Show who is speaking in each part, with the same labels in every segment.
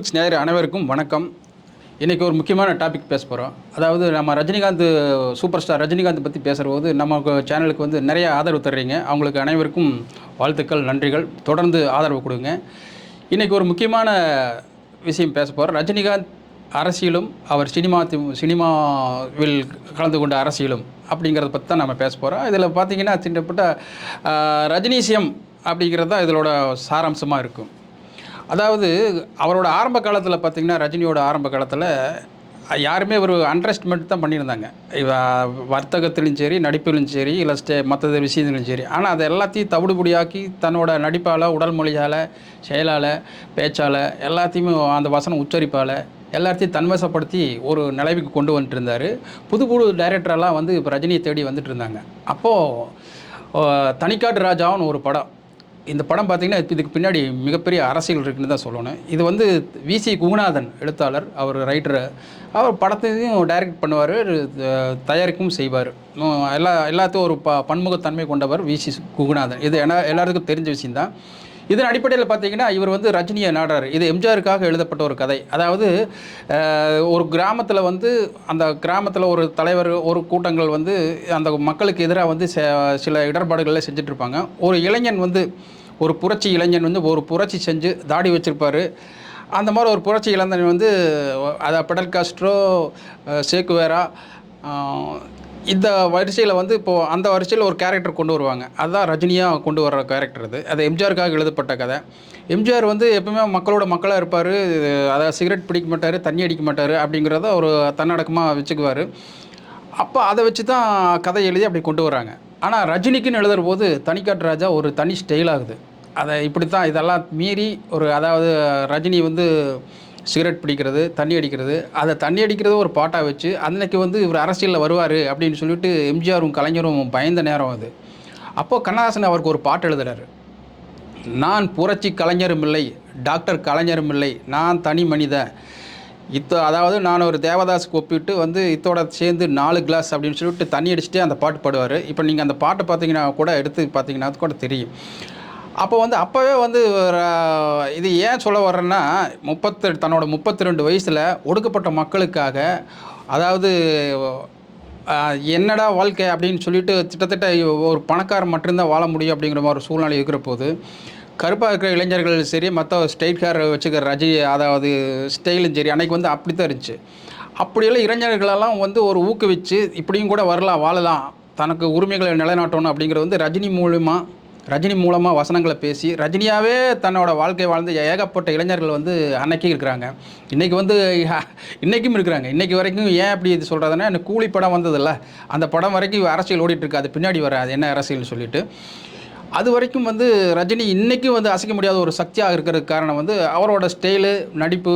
Speaker 1: Fix நேயர் அனைவருக்கும் வணக்கம். இன்றைக்கி ஒரு முக்கியமான டாபிக் பேச போகிறோம் அதாவது நம்ம ரஜினிகாந்த் சூப்பர் ஸ்டார் ரஜினிகாந்த் பற்றி பேசுகிறபோது நம்ம சேனலுக்கு வந்து நிறைய ஆதரவு தர்றீங்க. அவங்களுக்கு அனைவருக்கும் வாழ்த்துக்கள் நன்றிகள். தொடர்ந்து ஆதரவு கொடுங்க. இன்றைக்கி ஒரு முக்கியமான விஷயம் பேச போகிறோம் ரஜினிகாந்த் அரசியலும் அவர் சினிமா தி- சினிமாவில் கலந்து கொண்ட அரசியலும் அப்படிங்கிறத பற்றி தான் நம்ம பேச போகிறோம் இதில் பார்த்தீங்கன்னா சின்னப்பட்ட ரஜினிசியம் அப்படிங்கிறது தான் இதோட சாராம்சமாக இருக்கும். அதாவது அவரோட ஆரம்ப காலத்தில் பார்த்தீங்கன்னா ரஜினியோட ஆரம்ப காலத்தில் யாருமே ஒரு அண்டர்ஸ்டிமேட் தான் பண்ணியிருந்தாங்க. வர்த்தகத்திலும் சரி நடிப்பிலும் சரி இல்லை ஸ்டே மற்ற விஷயத்திலும் சரி. ஆனால் அதை எல்லாத்தையும் தவிடுபடியாக்கி தன்னோட நடிப்பால் உடல் மொழியால் செயலால் பேச்சால் எல்லாத்தையுமே அந்த வசனம் உச்சரிப்பால் எல்லாத்தையும் தன்வசப்படுத்தி ஒரு நிலைவுக்கு கொண்டு வந்துட்டு இருந்தார் புது புது டைரக்டரெல்லாம் வந்து இப்போ ரஜினியை தேடி வந்துட்டு இருந்தாங்க அப்போது தனிக்காட்டு ராஜாவுன்னு ஒரு படம் இந்த படம் பார்த்திங்கன்னா இதுக்கு பின்னாடி மிகப்பெரிய அரசியல் இருக்குன்னு தான் சொல்லணும். இது வந்து விசி குகுநாதன் எழுத்தாளர். அவர் ரைட்டர் அவர் படத்தையும் டைரக்ட் பண்ணுவார் தயாரிக்கவும் செய்வார். எல்லா எல்லாத்தையும் ஒரு ப பன்முகத்தன்மை கொண்டவர் விசி குகுநாதன் இது என்ன எல்லாருக்கும் தெரிஞ்ச விஷயந்தான் இதன் அடிப்படையில் பார்த்தீங்கன்னா இவர் வந்து ரஜினியை நாடுறாரு. இது எம்ஜிஆருக்காக எழுதப்பட்ட ஒரு கதை. அதாவது ஒரு கிராமத்தில் வந்து அந்த கிராமத்தில் ஒரு தலைவர் ஒரு கூட்டங்கள் வந்து அந்த மக்களுக்கு எதிராக வந்து சில இடர்பாடுகளை செஞ்சிட்ருப்பாங்க. ஒரு இளைஞன் வந்து ஒரு புரட்சி இளைஞன் வந்து ஒரு புரட்சி செஞ்சு தாடி வச்சுருப்பார். அந்த மாதிரி ஒரு புரட்சி இளைஞன் வந்து அதை பெடல் காஸ்ட்ரோ சேக்குவேரா இந்த வரிசையில் வந்து இப்போது அந்த வரிசையில் ஒரு கேரக்டர் கொண்டு வருவாங்க. அதுதான் ரஜினியாக கொண்டு வர்ற கேரக்டர் அது. அது எம்ஜிஆருக்காக எழுதப்பட்ட கதை. எம்ஜிஆர் வந்து எப்பவுமே மக்களோட மக்களாக இருப்பார். அதாவது சிகரெட் பிடிக்க மாட்டார் தண்ணி அடிக்க மாட்டார் அப்படிங்கிறத ஒரு தன்னடக்கமாக வச்சுக்குவார். அப்போ அதை வச்சு தான் கதை எழுதி அப்படி கொண்டு வராங்க ஆனால் ரஜினிக்குன்னு எழுதுகிற போது தனிக்காட்டு ராஜா ஒரு தனி ஸ்டைலாகுது அதை இப்படி தான் இதெல்லாம் மீறி ஒரு அதாவது ரஜினி வந்து சிகரெட் பிடிக்கிறது தண்ணி அடிக்கிறது. அதை தண்ணி அடிக்கிறது ஒரு பாட்டாக வச்சு அன்னைக்கு வந்து இவர் அரசியலில் வருவார் அப்படின்னு சொல்லிட்டு எம்ஜிஆரும் கலைஞரும் பயந்த நேரம் அது. அப்போது கண்ணதாசன் அவருக்கு ஒரு பாட்டு எழுதுறாரு. நான் புரட்சி கலைஞரும் இல்லை டாக்டர் கலைஞரும் இல்லை நான் தனி மனிதன் இத்தோ அதாவது நான் ஒரு தேவதாஸுக்கு ஒப்பிட்டு வந்து இத்தோட சேர்ந்து நாலு கிளாஸ் அப்படின்னு சொல்லிட்டு தண்ணி அடிச்சுட்டு அந்த பாட்டு பாடுவார். இப்போ நீங்கள் அந்த பாட்டை பார்த்தீங்கன்னா கூட எடுத்து பார்த்தீங்கன்னா அது கூட தெரியும். அப்போ வந்து அப்போவே வந்து இது ஏன் சொல்ல வர்றேன்னா முப்பத்து தன்னோட முப்பத்தி ரெண்டு வயசில் ஒடுக்கப்பட்ட மக்களுக்காக அதாவது என்னடா வாழ்க்கை அப்படின்னு சொல்லிட்டு கிட்டத்தட்ட ஒரு பணக்காரன் மட்டும்தான் வாழ முடியும் அப்படிங்கிற மாதிரி ஒரு சூழ்நிலை இருக்கிற போது கருப்பாக இருக்கிற இளைஞர்கள் சரி மற்ற ஸ்டேட்கார வச்சுக்கிற ரஜி அதாவது ஸ்டைலும் சரி அன்னைக்கு வந்து அப்படி தான் இருந்துச்சு. அப்படியெல்லாம் இளைஞர்களெல்லாம் வந்து ஒரு ஊக்குவிச்சு இப்படியும் கூட வரலாம் வாழலாம் தனக்கு உரிமைகளை நிலைநாட்டணும் அப்படிங்கிறது வந்து ரஜினி மூலிமா ரஜினி மூலமாக வசனங்களை பேசி ரஜினியாகவே தன்னோட வாழ்க்கை வாழ்ந்து ஏகப்பட்ட இளைஞர்கள் வந்து அன்னைக்கே இருக்கிறாங்க. இன்றைக்கி வந்து இன்றைக்கும் இருக்கிறாங்க. இன்றைக்கி வரைக்கும் ஏன் அப்படி இது சொல்கிறதுனா எனக்கு கூலி படம் வந்ததில்ல. அந்த படம் வரைக்கும் அரசியல் ஓடிட்டுருக்கு அது பின்னாடி வர அது என்ன அரசியல்னு சொல்லிட்டு. அது வரைக்கும் வந்து ரஜினி இன்றைக்கும் வந்து அசைக்க முடியாத ஒரு சக்தியாக இருக்கிறதுக்கு காரணம் வந்து அவரோட ஸ்டைலு நடிப்பு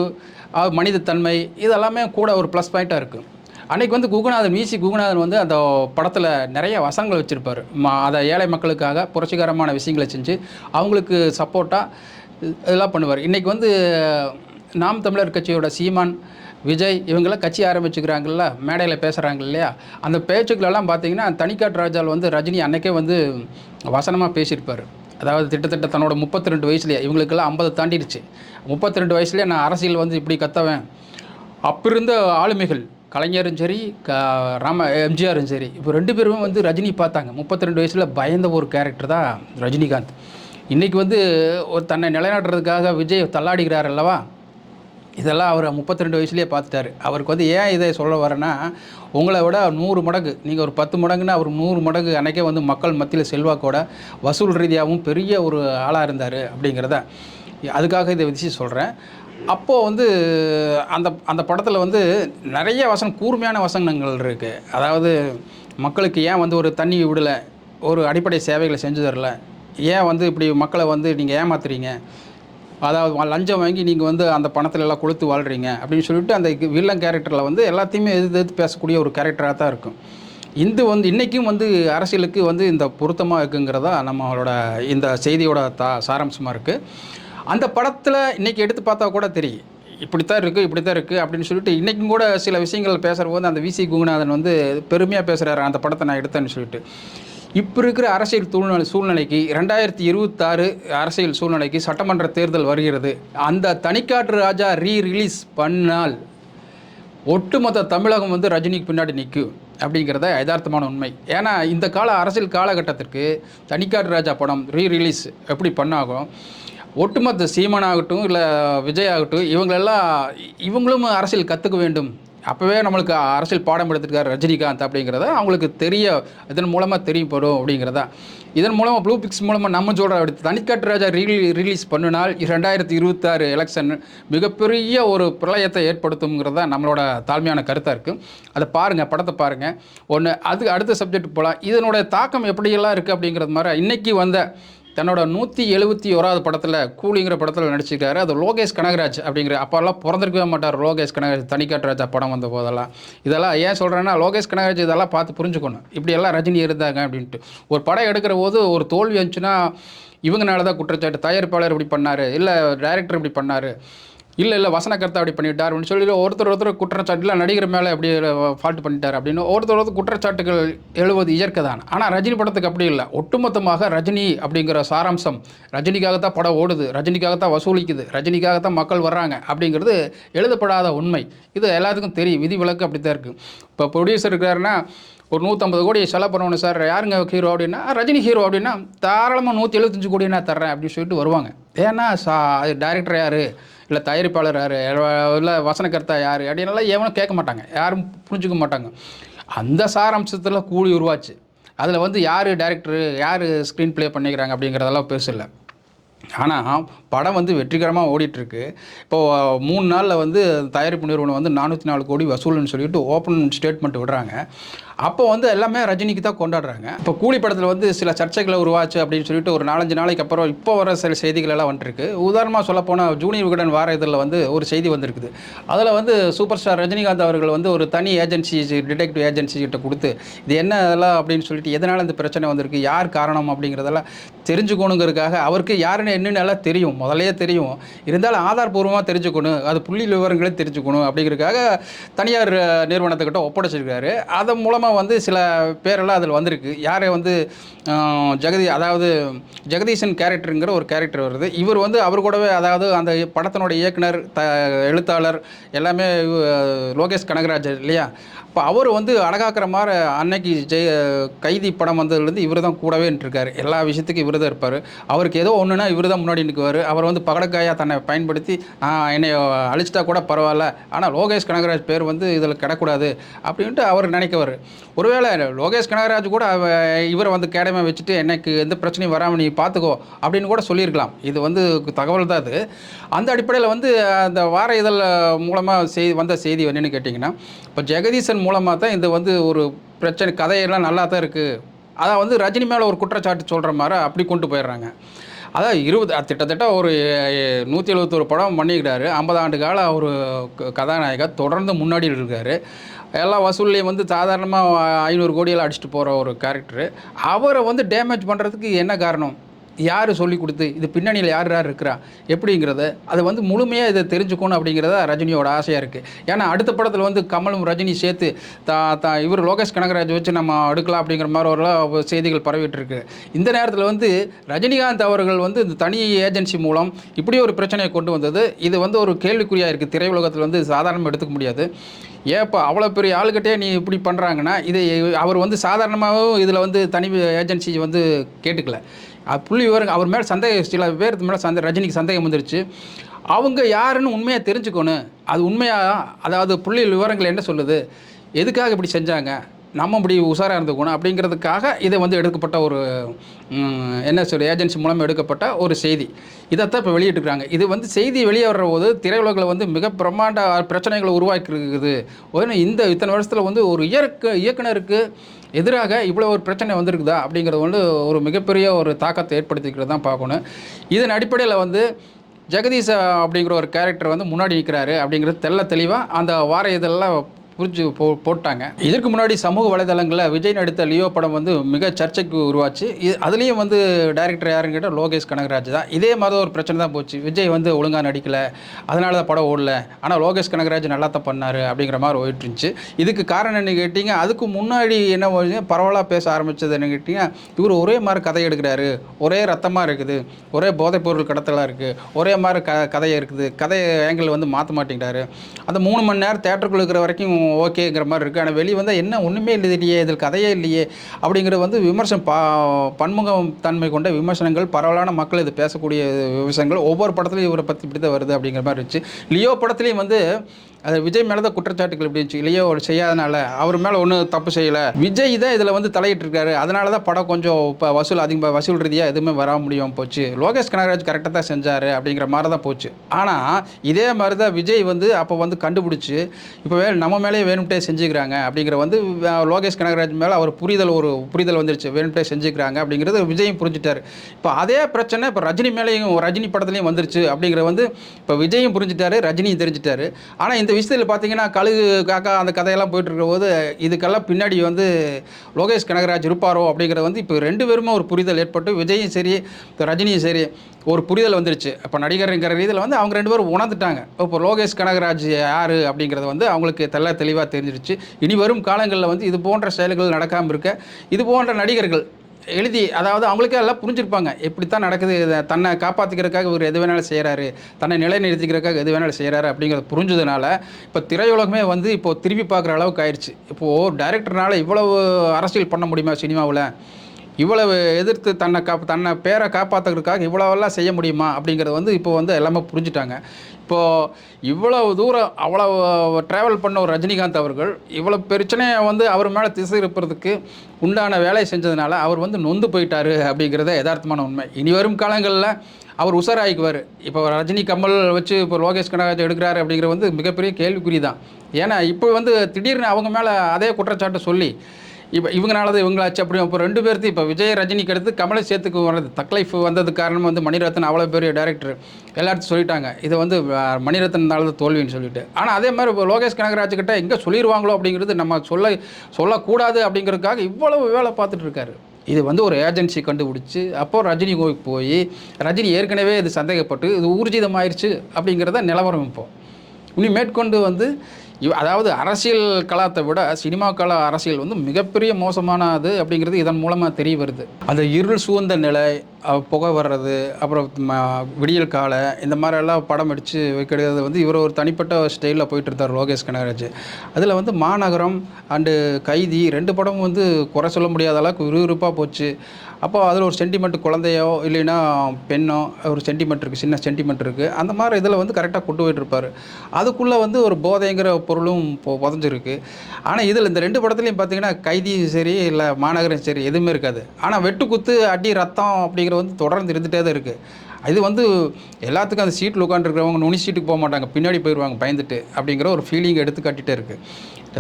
Speaker 1: மனிதத்தன்மை இதெல்லாமே கூட ஒரு ப்ளஸ் பாயிண்ட்டாக இருக்குது அன்னைக்கு வந்து குகுநாதன் மீசி குகுநாதன் வந்து அந்த படத்தில் நிறைய வசனங்கள் வச்சுருப்பார். அதை ஏழை மக்களுக்காக புரட்சிகரமான விஷயங்களை செஞ்சு அவங்களுக்கு சப்போர்ட்டாக இதெல்லாம் பண்ணுவார். இன்றைக்கி வந்து நாம் தமிழர் கட்சியோட சீமான் விஜய் இவங்கெல்லாம் கட்சி ஆரம்பிச்சுக்கிறாங்கல்ல மேடையில் பேசுகிறாங்க இல்லையா? அந்த பேச்சுக்களெல்லாம் பார்த்தீங்கன்னா தனிக்காட்டு ராஜால் வந்து ரஜினி அன்னைக்கே வந்து வசனமாக பேசியிருப்பார். அதாவது திட்டத்தட்ட தன்னோட முப்பத்தி ரெண்டு வயசுலேயே இவங்களுக்கெல்லாம் ஐம்பது தாண்டிடுச்சு. முப்பத்தி ரெண்டு வயசுலேயே நான் அரசியல் வந்து இப்படி கத்தவேன். அப்போ இருந்த ஆளுமைகள் கலைஞரும் சரி க ராம எம்ஜிஆரும் சரி இப்போ ரெண்டு பேருமே வந்து ரஜினி பார்த்தாங்க. முப்பத்தி ரெண்டு வயசில் பயந்த ஒரு கேரக்டர் தான் ரஜினிகாந்த். இன்றைக்கி வந்து ஒரு தன்னை நிலைநாட்டுறதுக்காக விஜய் தள்ளாடுகிறார் அல்லவா? இதெல்லாம் அவர் முப்பத்தி ரெண்டு வயசுலேயே பார்த்துட்டாரு. அவருக்கு வந்து ஏன் இதை சொல்ல வரேன்னா உங்களை விட நூறு மடங்கு நீங்கள் ஒரு பத்து மடங்குன்னா அவர் நூறு மடங்கு அன்னைக்கே வந்து மக்கள் மத்தியில் செல்வாக்கோட வசூல் ரீதியாகவும் பெரிய ஒரு ஆளாக இருந்தார் அப்படிங்கிறத. அதுக்காக இதை விஷயம் சொல்கிறேன் அப்போது வந்து அந்த அந்த படத்தில் வந்து நிறைய வசனம் கூர்மையான வசனங்கள் இருக்குது அதாவது மக்களுக்கு ஏன் வந்து ஒரு தண்ணி விடலை ஒரு அடிப்படை சேவைகளை செஞ்சு தரல ஏன் வந்து இப்படி மக்களை வந்து நீங்கள் ஏமாத்துறீங்க? அதாவது லஞ்சம் வாங்கி நீங்கள் வந்து அந்த பணத்தில் எல்லாம் கொளுத்து வாழ்கிறீங்க அப்படின்னு சொல்லிட்டு அந்த வில்லன் கேரக்டரில் வந்து எல்லாத்தையுமே எதிர்த்து எதிர்த்து பேசக்கூடிய ஒரு கேரக்டராக தான் இருக்கும். இந்து வந்து இன்றைக்கும் வந்து அரசியலுக்கு வந்து இந்த பொருத்தமாக இருக்குங்கிறதா நம்மளோட இந்த செய்தியோட தா சாராம்சமாக இருக்குது அந்த படத்தில் இன்றைக்கி எடுத்து பார்த்தா கூட தெரியும். இப்படித்தான் இருக்குது இப்படித்தான் இருக்குது அப்படின்னு சொல்லிட்டு இன்றைக்கும் கூட சில விஷயங்கள் பேசுகிறபோது அந்த விசி குகுநாதன் வந்து பெருமையாக பேசுகிறாரு அந்த படத்தை நான் எடுத்தேன்னு சொல்லிட்டு. இப்போ இருக்கிற அரசியல் சூழ்நிலை சூழ்நிலைக்கு ரெண்டாயிரத்தி இருபத்தாறு அரசியல் சூழ்நிலைக்கு சட்டமன்ற தேர்தல் வருகிறது. அந்த தனிக்காட்டு ராஜா ரீ ரிலீஸ் பண்ணால் ஒட்டுமொத்த தமிழகம் வந்து ரஜினிக்கு பின்னாடி நிற்கும் அப்படிங்கிறத யதார்த்தமான உண்மை. ஏன்னா இந்த கால அரசியல் காலகட்டத்திற்கு தனிக்காட்டு ராஜா படம் ரீ ரிலீஸ் எப்படி பண்ணாகும் ஒட்டுமொத்த சீமான் ஆகட்டும் இல்லை விஜய் ஆகட்டும் இவங்களெல்லாம் இவங்களும் அரசியல் கற்றுக்க வேண்டும். அப்போவே நம்மளுக்கு அரசியல் பாடம் எடுத்துருக்காரு ரஜினிகாந்த் அப்படிங்கிறத அவங்களுக்கு தெரிய இதன் மூலமாக தெரியப்படும் அப்படிங்கிறதா. இதன் மூலமாக ப்ளூ பிக்ஸ் மூலமாக நம்ம சொல்கிற அப்படி தனிக்காட்டு ராஜா ரீலி ரிலீஸ் பண்ணினால் ரெண்டாயிரத்தி இருபத்தாறு எலெக்ஷன் மிகப்பெரிய ஒரு பிரளயத்தை ஏற்படுத்துங்கிறது தான் நம்மளோட தாழ்மையான கருத்தாக இருக்குது அதை பாருங்கள் படத்தை பாருங்கள் ஒன்று அது அடுத்த சப்ஜெக்ட் போகலாம் இதனுடைய தாக்கம் எப்படியெல்லாம் இருக்குது அப்படிங்கிறது மாதிரி இன்றைக்கி வந்த தன்னோட நூற்றி எழுபத்தி ஓராவது படத்தில் கூலிங்கிற படத்தில் நடிச்சிருக்காரு. அது லோகேஷ் கனகராஜ் அப்படிங்கிற அப்போல்லாம் பிறந்திருக்கவே மாட்டார். லோகேஷ் கனகராஜ் தனிக்காட்டு படம் வந்த போதெல்லாம். இதெல்லாம் ஏன் சொல்கிறேன்னா லோகேஷ் கனகராஜ் இதெல்லாம் பார்த்து புரிஞ்சுக்கணும். இப்படியெல்லாம் ரஜினி இருந்தாங்க அப்படின்ட்டு. ஒரு படம் எடுக்கிற போது ஒரு தோல்வி வந்துச்சுன்னா இவங்கனால தான் குற்றச்சாட்டு. தயாரிப்பாளர் இப்படி பண்ணார். இல்லை டைரக்டர் இப்படி பண்ணார். இல்லை இல்லை வசனக்கர்த்தா அப்படி பண்ணிட்டார் அப்படின்னு சொல்லி ஒருத்தர் ஒருத்தர் குற்றச்சாட்டில் நடிகர் மேலே அப்படி ஃபால்ட் பண்ணிட்டார் அப்படின்னு ஒருத்தர் ஒருத்தர் குற்றச்சாட்டுகள் எழுவது இயற்கை தான் ஆனால் ரஜினி படத்துக்கு அப்படி இல்லை. ஒட்டுமொத்தமாக ரஜினி அப்படிங்கிற சாராம்சம் ரஜினிக்காகத்தான் படம் ஓடுது ரஜினிக்காகத்தான் வசூலிக்குது ரஜினிக்காகத்தான் மக்கள் வர்றாங்க அப்படிங்கிறது எழுதப்படாத உண்மை. இது எல்லாத்துக்கும் தெரியும். விதி விலக்கு அப்படி தான் இருக்குது இப்போ ப்ரொடியூசர் இருக்கிறாருன்னா ஒரு நூற்றம்பது கோடி செலவு பண்ணணும் சார். யாருங்க ஹீரோ அப்படின்னா ரஜினி ஹீரோ அப்படின்னா தாராளமாக நூற்றி எழுபத்தஞ்சு கோடி நான் தர்றேன் அப்படின்னு சொல்லிட்டு வருவாங்க. ஏன்னா சா அது டைரக்டர் யார்? இல்லை தயாரிப்பாளர் யார்? இல்லை வசனக்கர்த்தா யார்? அப்படின்னாலாம் எவனும் கேட்க மாட்டாங்க. யாரும் புரிஞ்சுக்க மாட்டாங்க. அந்த சாராம்சத்தில் கூலி உருவாச்சு. அதில் வந்து யார் டேரக்டரு யார் ஸ்க்ரீன் ப்ளே பண்ணிக்கிறாங்க அப்படிங்கிறதெல்லாம் பெருசு இல்லை. ஆனால் படம் வந்து வெற்றிகரமாக ஓடிட்டுருக்கு. இப்போது மூணு நாளில் வந்து தயாரிப்பு நிறுவனம் வந்து நானூற்றி நாலு கோடி வசூல்னு சொல்லிட்டு ஓப்பன் ஸ்டேட்மெண்ட் விடுறாங்க. அப்போ வந்து எல்லாமே ரஜினிக்கு தான் கொண்டாடுறாங்க. இப்போ கூலி படத்தில் வந்து சில சர்ச்சைகளை உருவாச்சு அப்படின்னு சொல்லிட்டு ஒரு நாலஞ்சு நாளைக்கு அப்புறம் இப்போ வர சில செய்திகள் எல்லாம் வந்துருக்கு உதாரணமாக சொல்லப்போனால் ஜூனியர் விகடன் வார இதில் வந்து ஒரு செய்தி வந்திருக்குது. அதில் வந்து சூப்பர் ஸ்டார் ரஜினிகாந்த் அவர்கள் வந்து ஒரு தனி ஏஜென்சி டிடெக்டிவ் ஏஜென்சி கிட்ட கொடுத்து இது என்ன இதெல்லாம் அப்படின்னு சொல்லிட்டு எதனால் இந்த பிரச்சனை வந்திருக்கு யார் காரணம் அப்படிங்கிறதெல்லாம் தெரிஞ்சுக்கணுங்கிறதுக்காக அவருக்கு யாருன்னு என்னென்னு தெரியும். முதல்லயே தெரியும். இருந்தாலும் ஆதாரபூர்வமாக தெரிஞ்சுக்கணும் அது புள்ளி விவரங்களே தெரிஞ்சுக்கணும் அப்படிங்கிறதுக்காக தனியார் நிறுவனத்துக்கிட்ட ஒப்படைச்சிருக்காரு. அதன் மூலமாக வந்து சில பேரெல்லாம் அதில் வந்திருக்கு. யாரை வந்து ஜெகதி அதாவது ஜெகதீசன் கேரக்டருங்கிற ஒரு கேரக்டர் வருது. இவர் வந்து அவர் கூடவே அதாவது அந்த படத்தினோட இயக்குனர் த எழுத்தாளர் எல்லாமே லோகேஷ் கனகராஜ் இல்லையா? இப்போ அவர் வந்து அழகாக்கிற மாதிரி அன்னைக்கு ஜெய கைதி படம் வந்ததுலேருந்து இவர் தான் கூடவே இருக்காரு எல்லா விஷயத்துக்கும் இவர் தான் இருப்பார். அவருக்கு ஏதோ ஒன்றுனா இவர் தான் முன்னாடி நிற்குவார் அவர் வந்து பகடக்காயாக தன்னை பயன்படுத்தி என்னை அழிச்சிட்டா கூட பரவாயில்ல. ஆனால் லோகேஷ் கனகராஜ் பேர் வந்து இதில் கிடக்கூடாது. அப்படின்ட்டு அவர் நினைக்கவர். ஒருவேளை லோகேஷ் கனகராஜ் கூட இவரை வந்து கேடமை வச்சுட்டு எனக்கு எந்த பிரச்சனையும் வராமல் நீ பார்த்துக்கோ அப்படின்னு கூட சொல்லியிருக்கலாம். இது வந்து தகவல் தான் அது. அந்த அடிப்படையில் வந்து அந்த வார இதழ் மூலமாக செய் வந்த செய்தி என்னென்னு கேட்டிங்கன்னா இப்போ ஜெகதீசன் மூலமாக தான் இது வந்து ஒரு பிரச்சனை கதையெல்லாம் நல்லா தான் இருக்குது அதான் வந்து ரஜினி மேலே ஒரு குற்றச்சாட்டு சொல்கிற மாதிரி அப்படி கொண்டு போயிடுறாங்க. அதான் இருபது கிட்டத்தட்ட ஒரு நூற்றி எழுபத்தொரு படம் பண்ணிக்கிறாரு. ஐம்பது ஆண்டு கால ஒரு க- கதாநாயகர். தொடர்ந்து முன்னாடி இருக்கார். எல்லா வசூல்லையும் வந்து சாதாரணமாக ஐநூறு கோடியெல்லாம் அடிச்சுட்டு போகிற ஒரு கேரக்டரு அவரை வந்து டேமேஜ் பண்ணுறதுக்கு என்ன காரணம்? யார் சொல்லி கொடுத்து இது பின்னணியில் யார் யார் இருக்கிறா எப்படிங்கிறத அது வந்து முழுமையாக இதை தெரிஞ்சுக்கணும் அப்படிங்கிறத ரஜினியோட ஆசையாக இருக்குது ஏன்னா அடுத்த படத்தில் வந்து கமலும் ரஜினி சேர்த்து தா தா இவர் லோகேஷ் கனகராஜ் வச்சு நம்ம எடுக்கலாம் அப்படிங்கிற மாதிரி ஒரு செய்திகள் பரவிட்டு இருக்கு. இந்த நேரத்தில் வந்து ரஜினிகாந்த் அவர்கள் வந்து இந்த தனி ஏஜென்சி மூலம் இப்படி ஒரு பிரச்சனையை கொண்டு வந்தது. இது வந்து ஒரு கேள்விக்குறியாக இருக்குது திரையுலகத்தில் வந்து சாதாரணமாக எடுத்துக்க முடியாது. ஏப்பா அவ்வளோ பெரிய ஆளுகிட்டே நீ இப்படி பண்ணுறாங்கன்னா இது அவர் வந்து சாதாரணமாகவும் இதில் வந்து தனி ஏஜென்சி வந்து கேட்டுக்கல. புள்ளி விவரம் அவர் மேலே சந்தேகம் சில பேருக்கு மேலே சந்தேகம் ரஜினிக்கு சந்தேகம் வந்துருச்சு. அவங்க யாருன்னு உண்மையாக தெரிஞ்சுக்கணும். அது உண்மையாக அதாவது புள்ளி விவரங்கள் என்ன சொல்லுது? எதுக்காக இப்படி செஞ்சாங்க? நம்ம இப்படி உஷாராக இருந்துக்கணும் அப்படிங்கிறதுக்காக இதை வந்து எடுக்கப்பட்ட ஒரு என்ன சொல்ற ஏஜென்சி மூலமாக எடுக்கப்பட்ட ஒரு செய்தி. இதைத்தான் இப்போ வெளியிட்டுருக்காங்க. இது வந்து செய்தி வெளியே வர்ற போது திரையுலகில் வந்து மிக பிரம்மாண்ட பிரச்சனைகளை உருவாக்கியிருக்குது. ஒன்று இந்த இத்தனை வருஷத்தில் வந்து ஒரு இயற்கை இயக்குனருக்கு எதிராக இவ்வளோ ஒரு பிரச்சனை வந்திருக்குதா அப்படிங்கிறது வந்து ஒரு மிகப்பெரிய ஒரு தாக்கத்தை ஏற்படுத்திக்கிறது தான் பார்க்கணும். இதன் அடிப்படையில் வந்து ஜெகதீஷ் அப்படிங்கிற ஒரு கேரக்டர் வந்து முன்னாடி நிற்கிறாரு அப்படிங்கிறது தெல்ல தெளிவாக அந்த வார இதெல்லாம் புரிஞ்சு போ போட்டாங்க. இதற்கு முன்னாடி சமூக வலைதளங்களில் விஜய் நடித்த லியோ படம் வந்து மிக சர்ச்சைக்கு உருவாச்சு. இது அதுலேயும் வந்து டைரக்டர் யாருன்னு கேட்டால் லோகேஷ் கனகராஜ் தான். இதே மாதிரி ஒரு பிரச்சனை தான் போச்சு. விஜய் வந்து ஒழுங்காக நடிக்கல. அதனால தான் படம் ஓடல. ஆனால் லோகேஷ் கனகராஜ் நல்லா தான் பண்ணார் அப்படிங்கிற மாதிரி போயிட்டு இருந்துச்சு. இதுக்கு காரணம் என்ன கேட்டிங்க அதுக்கு முன்னாடி என்ன போச்சு? பரவலாக பேச ஆரம்பித்தது என்ன கேட்டிங்க இவர் ஒரே மாதிரி கதை எடுக்கிறாரு. ஒரே ரத்தமாக இருக்குது. ஒரே போதைப்பொருள் கடத்தலாக இருக்குது ஒரே மாதிரி க கதையை இருக்குது. கதை ஏங்கிள் வந்து மாற்ற மாட்டேங்கிறாரு. அந்த மூணு மணி நேரம் தேட்டருக்குள்ள இருக்கிற வரைக்கும் ஓகேங்கிற மாதிரி இருக்குது ஆனால் வெளியே வந்தால் என்ன ஒன்றுமே இல்லையே இதில் கதையே இல்லையே அப்படிங்கிற வந்து விமர்சனம் பா பன்முகம் தன்மை கொண்ட விமர்சனங்கள் பரவலான மக்கள் இது பேசக்கூடிய விமர்சனங்கள் ஒவ்வொரு படத்துலையும் இவரை பற்றி இப்படி தான் வருது அப்படிங்கிற மாதிரி இருந்துச்சு. லியோ படத்துலையும் வந்து அது விஜய் மேலே தான் குற்றச்சாட்டுகள் இப்படி இருந்துச்சு. லியோ செய்யாதனால அவர் மேலே ஒன்றும் தப்பு செய்யலை. விஜய் தான் இதில் வந்து தலையிட்டு இருக்காரு அதனால தான் படம் கொஞ்சம் இப்போ வசூல் அதிகமாக வசூல் ரீதியாக எதுவுமே வர முடியாமல் போச்சு. லோகேஷ் கனகராஜ் கரெக்டாக தான் செஞ்சார் அப்படிங்கிற மாதிரி தான் போச்சு. ஆனால் இதே மாதிரி தான் விஜய் வந்து அப்போ வந்து கண்டுபிடிச்சி இப்போ நம்ம நம்ம வேலையை வேணும்ட்டே செஞ்சுக்கிறாங்க அப்படிங்கிற வந்து லோகேஷ் கனகராஜ் மேலே அவர் புரிதல் ஒரு புரிதல் வந்துருச்சு. வேணும்ட்டே செஞ்சுக்கிறாங்க அப்படிங்கிறது விஜயும் புரிஞ்சுட்டார். இப்போ அதே பிரச்சனை இப்போ ரஜினி மேலேயும் ரஜினி படத்துலையும் வந்துருச்சு அப்படிங்கிற வந்து இப்போ விஜயும் புரிஞ்சுட்டாரு ரஜினியும் தெரிஞ்சுட்டாரு. ஆனால் இந்த விஷயத்தில் பார்த்தீங்கன்னா கழுகு காக்கா அந்த கதையெல்லாம் போயிட்டு போது இதுக்கெல்லாம் பின்னாடி வந்து லோகேஷ் கனகராஜ் இருப்பாரோ அப்படிங்கிறது வந்து இப்போ ரெண்டு பேருமே ஒரு புரிதல் ஏற்பட்டு விஜயும் சரி இப்போ ரஜினியும் சரி. ஒரு புரிதல் வந்துருச்சு. இப்போ நடிகருங்கிற ரீதியில் வந்து அவங்க ரெண்டு பேரும் உணர்ந்துட்டாங்க. இப்போ லோகேஷ் கனகராஜ் யார் அப்படிங்கிறது வந்து அவங்களுக்கு தெல்ல தெளிவாக தெரிஞ்சிருச்சு. இனி வரும் காலங்களில் வந்து இது போன்ற செயல்கள் நடக்காமல் இருக்க இது போன்ற நடிகர்கள் எழுதி அதாவது அவங்களுக்கே எல்லாம் புரிஞ்சிருப்பாங்க. எப்படித்தான் நடக்குது இதை தன்னை காப்பாற்றிக்கிறதுக்காக இவர் எது வேணாலும் செய்கிறாரு தன்னை நிலைநிறுத்திக்கிறதுக்காக எது வேணாலும் செய்கிறாரு அப்படிங்கிறத புரிஞ்சதுனால இப்போ திரையுலகமே வந்து இப்போது திரும்பி பார்க்குற அளவுக்கு ஆயிடுச்சு இப்போது டைரக்டர்னால இவ்வளவு அரசியல் பண்ண முடியுமா சினிமாவில்? இவ்வளவு எதிர்த்து தன்னை காப் தன்னை பேரை காப்பாற்றுறதுக்காக இவ்வளவெல்லாம் செய்ய முடியுமா அப்படிங்கிறது வந்து இப்போ வந்து எல்லாமே புரிஞ்சுட்டாங்க. இப்போது இவ்வளவு தூரம் அவ்வளோ ட்ராவல் பண்ண ஒரு ரஜினிகாந்த் அவர்கள் இவ்வளோ பிரச்சனையை வந்து அவர் மேலே திசை இருப்பதுக்கு உண்டான வேலையை செஞ்சதுனால அவர் வந்து நொந்து போயிட்டாரு அப்படிங்கிறத யதார்த்தமான உண்மை. இனி வரும் காலங்களில் அவர் உஷாராயிக்குவார் இப்போ ரஜினி கமல் வச்சு இப்போ லோகேஷ் கனகராஜ் எடுக்கிறாரு அப்படிங்கிற வந்து மிகப்பெரிய கேள்விக்குறி தான் ஏன்னா இப்போ வந்து திடீர்னு அவங்க மேலே அதே குற்றச்சாட்டை சொல்லி இப்போ இவங்களால தான் இவங்களாச்சு அப்படி இப்போ ரெண்டு பேர்த்து இப்போ விஜய் ரஜினிக்கு அடுத்து கமலை சேர்த்துக்கு வர்றது. தக்லைஃப் வந்தது காரணம் வந்து மணிரத்னம் அவ்வளோ பெரிய டேரக்டர் எல்லாத்தையும் சொல்லிட்டாங்க. இது வந்து அஹ், மணிரத்னால தான் தோல்வின்னு சொல்லிட்டு. ஆனால் அதே மாதிரி இப்போ லோகேஷ் கனகராஜ் கிட்ட எங்கே சொல்லிடுவாங்களோ அப்படிங்கிறது நம்ம சொல்ல சொல்லக்கூடாது அப்படிங்கிறதுக்காக இவ்வளவு வேலை பார்த்துட்டு இருக்காரு. இது வந்து ஒரு ஏஜென்சி கண்டுபிடிச்சி அப்போது ரஜினி கோவிக்கு போய் ரஜினி ஏற்கனவே இது சந்தேகப்பட்டு இது ஊர்ஜிதமாயிருச்சு அப்படிங்கிறத நிலவரம் இப்போ. இனி மேற்கொண்டு வந்து இவ் அதாவது அரசியல் கலாத்தை விட சினிமா கலா அரசியல் வந்து மிகப்பெரிய மோசமானது அப்படிங்கிறது இதன் மூலமாக தெரிய வருது. அந்த இருள் சூழ்ந்த நிலை புகை வர்றது அப்புறம் விடியல் காலை இந்த மாதிரி எல்லாம் படம் அடித்து வைக்கிறது வந்து இவர் ஒரு தனிப்பட்ட ஸ்டைலில் போயிட்டு இருந்தார் லோகேஷ் கனகராஜ். அதில் வந்து மாநகரம் அண்டு கைதி ரெண்டு படமும் வந்து குறை சொல்ல முடியாத அளவுக்கு விறுவிறுப்பாக போச்சு. அப்போ அதில் ஒரு சென்டிமெண்ட் குழந்தையோ இல்லைன்னா பெண்ணோ ஒரு சென்டிமெண்ட் இருக்குது சின்ன சென்டிமெண்ட் இருக்குது அந்த மாதிரி இதில் வந்து கரெக்டாக கொண்டு போயிட்டு இருப்பார். அதுக்குள்ளே வந்து ஒரு போதைங்கிற பொருளும் புதஞ்சிருக்கு. ஆனால் இதில் இந்த ரெண்டு படத்துலையும் பார்த்தீங்கன்னா கைதியும் சரி இல்லை மாநகரம் சரி எதுவுமே இருக்காது. ஆனால் வெட்டுக்குத்து அடி ரத்தம் அப்படிங்கிற வந்து தொடர்ந்து இருந்துகிட்டே தான் இருக்குது இது வந்து எல்லாத்துக்கும் அந்த சீட்டில் உட்காந்துருக்கிறவங்க நுனி சீட்டுக்கு போக மாட்டாங்க. பின்னாடி போயிடுவாங்க பயந்துட்டு அப்படிங்கிற ஒரு ஃபீலிங் எடுத்து காட்டிகிட்டே இருக்குது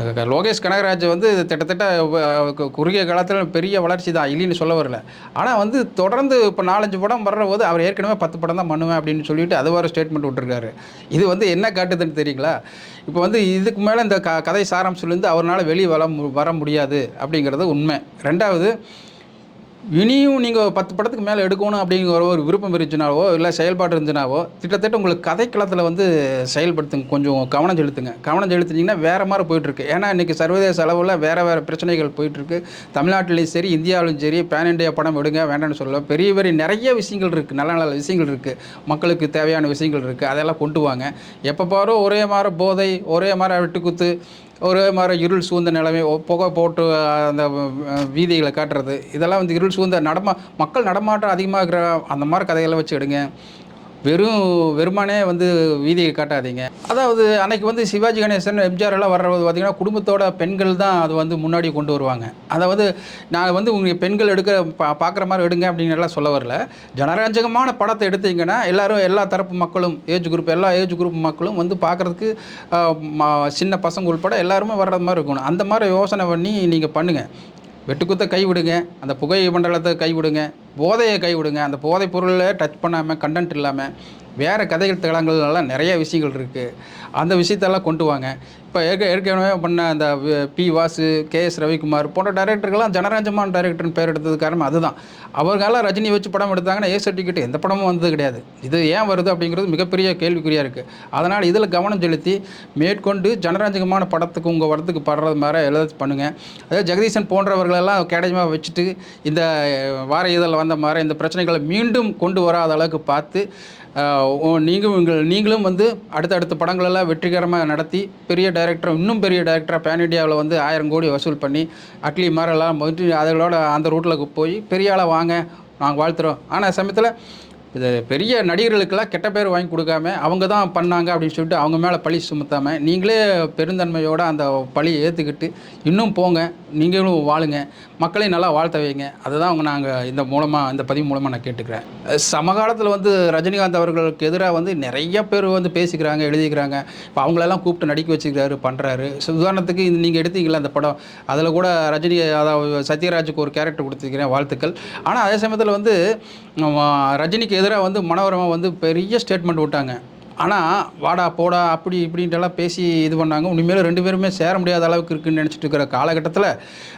Speaker 1: லோகேஷ் கனகராஜ் வந்து கிட்டத்தட்ட கு- குறுகிய காலத்தில் பெரிய வளர்ச்சி தான் இல்லைன்னு சொல்ல வரல. ஆனால் வந்து தொடர்ந்து இப்போ நாலஞ்சு படம் வர்ற போது அவர் ஏற்கனவே பத்து படம் தான் பண்ணுவேன் அப்படின்னு சொல்லிட்டு அது ஒரு ஸ்டேட்மெண்ட் விட்டுருக்காரு. இது வந்து என்ன காட்டுதுன்னு தெரியுங்களா? இப்போ வந்து இதுக்கு மேலே இந்த க கதை சாராம்சத்துலேருந்து அவரால் வெளியே வர வர முடியாது அப்படிங்கிறது உண்மை. ரெண்டாவது இனியும் நீங்கள் பத்து படத்துக்கு மேலே எடுக்கணும் அப்படிங்கிற ஒரு விருப்பம் இருந்துச்சுனாவோ இல்லை செயல்பாடு இருந்துச்சுனாவோ கிட்டத்தட்ட உங்களுக்கு கதைக்களத்தில் வந்து செயல்படுத்துங்க. கொஞ்சம் கவனம் செலுத்துங்க. கவனம் செலுத்துனீங்கன்னா வேறு மாதிரி போயிட்டுருக்கு. ஏன்னா இன்றைக்கி சர்வதேச அளவில் வேறு வேறு பிரச்சனைகள் போயிட்டுருக்கு. தமிழ்நாட்டிலையும் சரி இந்தியாவிலும் சரி பேன் இண்டியா படம் எடுங்க வேண்டாம்னு சொல்ல பெரிய பெரிய நிறைய விஷயங்கள் இருக்குது நல்ல நல்ல விஷயங்கள் இருக்குது மக்களுக்கு தேவையான விஷயங்கள் இருக்குது அதெல்லாம் கொண்டு வாங்க. எப்போ பாரோ ஒரே மாதிரி போதை ஒரே மாதிரி வெட்டுக்குத்து ஒரே மாதிரி இருள் சூழ்ந்த நிலைமை புகை போட்டு அந்த வீதிகளை காட்டுறது. இதெல்லாம் வந்து இருள் சூழ்ந்த நடமா மக்கள் நடமாட்டம் அதிகமாக இருக்கிற அந்த மாதிரி கதைகளை வச்சு எடுங்க. வெறும் வெறுமானே வந்து வீதியை காட்டாதீங்க. அதாவது அன்னைக்கு வந்து சிவாஜி கணேசன் எம்ஜிஆர் எல்லாம் வர்றது பார்த்திங்கன்னா குடும்பத்தோட பெண்கள் தான் அது வந்து முன்னாடி கொண்டு வருவாங்க. அதாவது நான் வந்து உங்கள் பெண்கள் எடுக்க பா பார்க்குற மாதிரி எடுங்க அப்படின்னு சொல்ல வரல. ஜனரஞ்சகமான படத்தை எடுத்தீங்கன்னா எல்லாரும் எல்லா தரப்பு மக்களும் ஏஜ் குரூப் எல்லா ஏஜ் குரூப் மக்களும் வந்து பார்க்குறதுக்கு சின்ன பசங்க உள்பட எல்லாருமே வர்றது மாதிரி இருக்கணும். அந்த மாதிரி யோசனை பண்ணி நீங்கள் பண்ணுங்கள் வெட்டுக்குத்த கைவிடுங்க அந்த புகை மண்டலத்தை கைவிடுங்க போதையை கைவிடுங்க அந்த போதைப் பொருளை டச் பண்ணாமல் கண்டென்ட் இல்லாமல் வேறு கதைகள் தளங்கள்லாம் நிறைய விஷயங்கள் இருக்குது அந்த விஷயத்தெல்லாம் கொண்டு வாங்க. இப்போ ஏற்க ஏற்கனவே பண்ண அந்த P Vasu K S Ravikumar போன்ற டைரக்டர்கள்லாம் ஜனரஞ்சமான டைரக்டர்னு பேர் எடுத்தது காரணம் அதுதான். அவர்களாம் ரஜினி வச்சு படம் எடுத்தாங்கன்னா ஏ சர்டிஃபிகேட் எந்த படமும் வந்தது கிடையாது. இது ஏன் வருது அப்படிங்கிறது மிகப்பெரிய கேள்விக்குறியாக இருக்குது அதனால் இதில் கவனம் செலுத்தி மேற்கொண்டு ஜனரஞ்சகமான படத்துக்கு உங்கள் வரத்துக்கு படுறது மாதிரி எழுத பண்ணுங்கள் அதாவது ஜெகதீசன் போன்றவர்களெல்லாம் கேடயமாக வச்சுட்டு இந்த வார இதழில் வந்த மாதிரி இந்த பிரச்சனைகளை மீண்டும் கொண்டு வராத அளவுக்கு பார்த்து ஓ- நீங்களும் உங்கள் நீங்களும் வந்து அடுத்தடுத்த படங்களெல்லாம் வெற்றிகரமாக நடத்தி பெரிய டைரக்டரும் இன்னும் பெரிய டைரக்டராக பேன் இண்டியாவில் வந்து ஆயிரம் கோடி வசூல் பண்ணி அட்லி மாதிரிலாம் வந்து அதோட அந்த ரூட்டில் போய் பெரிய ஆளாக வாங்க நாங்கள் வாழ்த்துறோம். ஆனால் சமயத்தில் இது பெரிய நடிகர்களுக்கெல்லாம் கெட்ட பேர் வாங்கி கொடுக்காம அவங்க தான் பண்ணாங்க அப்படின்னு சொல்லிட்டு அவங்க மேலே பழி சுமத்தாமல் நீங்களே பெருந்தன்மையோடு அந்த பழியை ஏற்றுக்கிட்டு இன்னும் போங்க நீங்களும் வாழுங்க மக்களையும் நல்லா வாழ்த்த வைங்க. அதுதான் அவங்க நாங்கள் இந்த மூலமாக இந்த பதிவு மூலமாக நான் கேட்டுக்கிறேன். சமகாலத்தில் வந்து ரஜினிகாந்த் அவர்களுக்கு எதிராக வந்து நிறைய பேர் வந்து பேசிக்கிறாங்க எழுதிக்கிறாங்க. இப்போ அவங்களெல்லாம் கூப்பிட்டு நடிக்க வச்சுக்கிறாரு பண்ணுறாரு உதாரணத்துக்கு இந்த நீங்கள் எடுத்தீங்களா அந்த படம் அதில் கூட ரஜினி அதாவது சத்யராஜுக்கு ஒரு கேரக்டர் கொடுத்துருக்கிறேன் வாழ்த்துக்கள். ஆனால் அதே சமயத்தில் வந்து ரஜினிக்கு எதிராக வந்து மனோரமா வந்து பெரிய ஸ்டேட்மெண்ட் விட்டாங்க. ஆனால் வாடா போடா அப்படி இப்படின்ட்டுலாம் பேசி இது பண்ணாங்க. உண்மையில ரெண்டு பேருமே சேர முடியாத அளவுக்கு இருக்குன்னு நினச்சிட்டு இருக்கிற காலகட்டத்தில்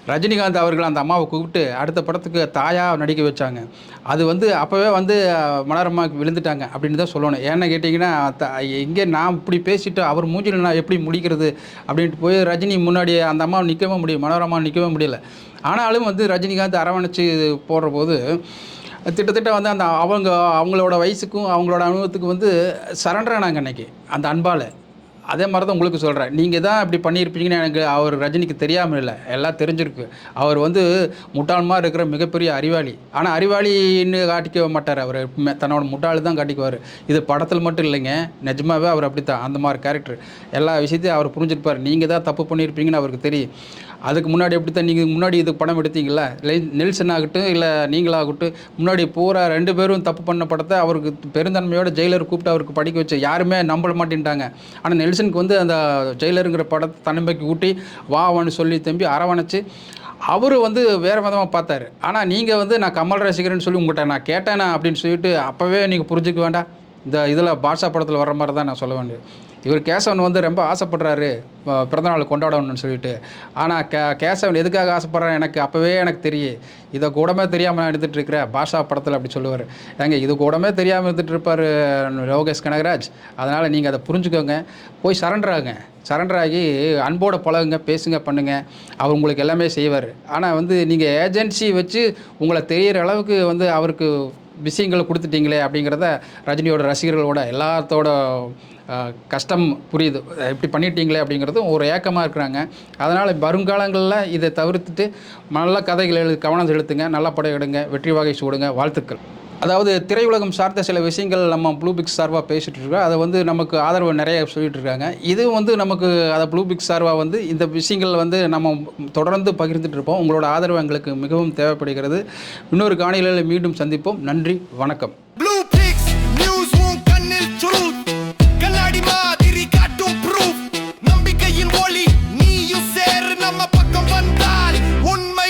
Speaker 1: ரஜினிகாந்த் அவர்கள் அந்த அம்மாவை கூப்பிட்டு அடுத்த படத்துக்கு தாயாக நடிக்க வச்சாங்க. அது வந்து அப்போவே வந்து அஹ், மனோரமாவுக்கு விழுந்துட்டாங்க அப்படின்னு தான் சொல்லணும். ஏன்னு கேட்டிங்கன்னா த- எங்கே நான் இப்படி பேசிட்டு அவர் மூஞ்சில் நான் எப்படி முடிக்கிறது அப்படின்ட்டு போய் ரஜினி முன்னாடி அந்த அம்மாவை நிற்கவே முடியும் மனோரமா நிற்கவே முடியல. ஆனாலும் வந்து ரஜினிகாந்த் அரவணைச்சு போடுற போது திட்டத்திட்ட வந்து அந்த அவங்க அவங்களோட வயசுக்கும் அவங்களோட அனுபவத்துக்கு வந்து சரண்டர் ஆனாங்க அன்னைக்கு அந்த அன்பால். அதே மாதிரி தான் உங்களுக்கு சொல்கிறேன் நீங்கள் தான் இப்படி பண்ணியிருப்பீங்கன்னு எனக்கு அவர் ரஜினிக்கு தெரியாமல் இல்லை. எல்லாம் தெரிஞ்சிருக்கு. அவர் வந்து முட்டாள்மா இருக்கிற மிகப்பெரிய அறிவாளி. ஆனால் அறிவாளின்னு காட்டிக்க மாட்டார் அவர். தன்னோட முட்டாள் தான் காட்டிக்குவார். இது படத்தில் மட்டும் இல்லைங்க. நிஜமாவே அவர் அப்படி தான் அந்த மாதிரி கேரக்டர் எல்லா விஷயத்தையும் அவர் புரிஞ்சிருப்பார். நீங்கள் தான் தப்பு பண்ணியிருப்பீங்கன்னு அவருக்கு தெரியும். அதுக்கு முன்னாடி எப்படி தான் நீங்கள் முன்னாடி இது படம் எடுத்தீங்களா நெல்சன் ஆகட்டும் இல்லை நீங்களாகட்டும் முன்னாடி பூரா ரெண்டு பேரும் தப்பு பண்ண படத்தை அவருக்கு பெருந்தன்மையோட ஜெயிலர் கூப்பிட்டு அவருக்கு படிக்க வச்சு யாருமே நம்ப மாட்டேன்ட்டாங்க. ஆனால் நெல்சனுக்கு வந்து அந்த ஜெயிலருங்கிற படத்தை தன்னம்பிக்கை ஊட்டி வா சொல்லி தம்பி அரவணைச்சு அவர் வந்து வேறு விதமாக பார்த்தாரு. ஆனால் நீங்கள் வந்து நான் கமல் ரசிகர்னு சொல்லி உங்கள்கிட்ட நான் கேட்டேனா அப்படின்னு சொல்லிட்டு அப்போவே நீங்கள் புரிஞ்சுக்க வேண்டாம். இந்த இதில் பாட்ஷா படத்தில் வர மாதிரி தான் நான் சொல்ல வேண்டியது. இவர் கேசவன் வந்து ரொம்ப ஆசைப்படுறாரு பிறந்தநாள் கொண்டாடணும்னு சொல்லிட்டு. ஆனால் கே கேசவன் எதுக்காக ஆசைப்படுறான் எனக்கு அப்போவே எனக்கு தெரியும் இதை கூடமே தெரியாமல் நான் எடுத்துகிட்டு இருக்கிறேன் பாஷா படத்தில் அப்படி சொல்லுவார். ஏங்க இது கூடமே தெரியாமல் எடுத்துகிட்டு இருப்பார் யோகேஷ் கனகராஜ். அதனால் நீங்கள் அதை புரிஞ்சுக்கோங்க. போய் சரண்டர் ஆகுங்க. சரண்டர் ஆகி அன்போட பழகுங்க பேசுங்க பண்ணுங்க. அவர் உங்களுக்கு எல்லாமே செய்வார். ஆனால் வந்து நீங்கள் ஏஜென்சி வச்சு உங்களை தெரியிற அளவுக்கு வந்து அவருக்கு விஷயங்களை கொடுத்துட்டீங்களே அப்படிங்கிறத ரஜினியோட ரசிகர்களோட எல்லாத்தோட கஷ்டம் புரியுது. இப்படி பண்ணிட்டீங்களே அப்படிங்கிறதும் ஒரு ஏக்கமாக இருக்கிறாங்க. அதனால் வருங்காலங்களில் இதை தவிர்த்துட்டு நல்ல கதைகள் எழு கவனம் செலுத்துங்க நல்ல படம் எடுங்க வெற்றி வகை சூடுங்க வாழ்த்துக்கள். அதாவது திரையுலகம் சார்ந்த சில விஷயங்கள் நம்ம ப்ளூ பிக்ஸ் சார்பாக பேசிகிட்டு இருக்கோம். அதை வந்து நமக்கு ஆதரவு நிறைய சொல்லிகிட்டு இருக்காங்க. இது வந்து நமக்கு அதை ப்ளூ பிக்ஸ் சார்பாக வந்து இந்த விஷயங்கள் வந்து நம்ம தொடர்ந்து பகிர்ந்துட்டு இருப்போம். உங்களோட ஆதரவு எங்களுக்கு மிகவும் தேவைப்படுகிறது. இன்னொரு காணிகளில் மீண்டும் சந்திப்போம். நன்றி வணக்கம்.